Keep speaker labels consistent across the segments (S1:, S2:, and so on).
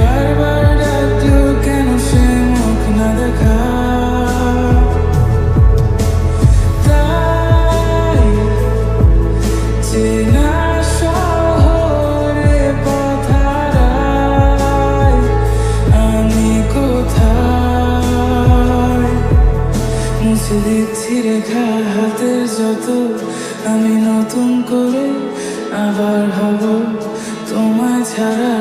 S1: বারবার কেন সে মুখ না দেখা তাই চেনা আমি হাতের যত আমি নতুন করে আবার হব। তোমায় ছাড়া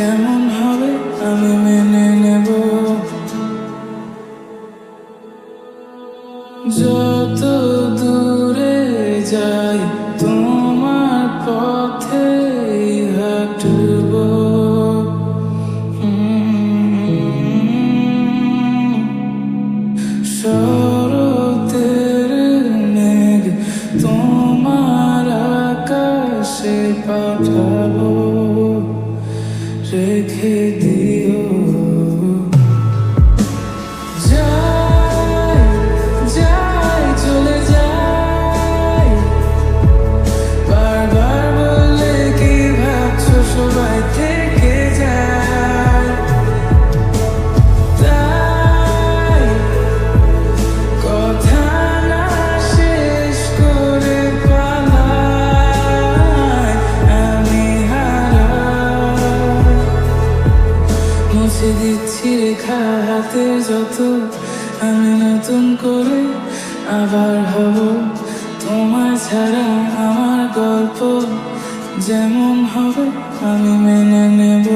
S1: যেমন হবে, আমি মেনে নেব। যত দূরে যাই, তোমার পথে হাঁটব। শরতের মেঘ তোমার আকাশে পাঠাবো। রেখে দিও রেখা হাতে যত, আমি নতুন করে আবার হব। তোমার ছাড়া আমার গল্প যেমন হবে, আমি মেনে নেব।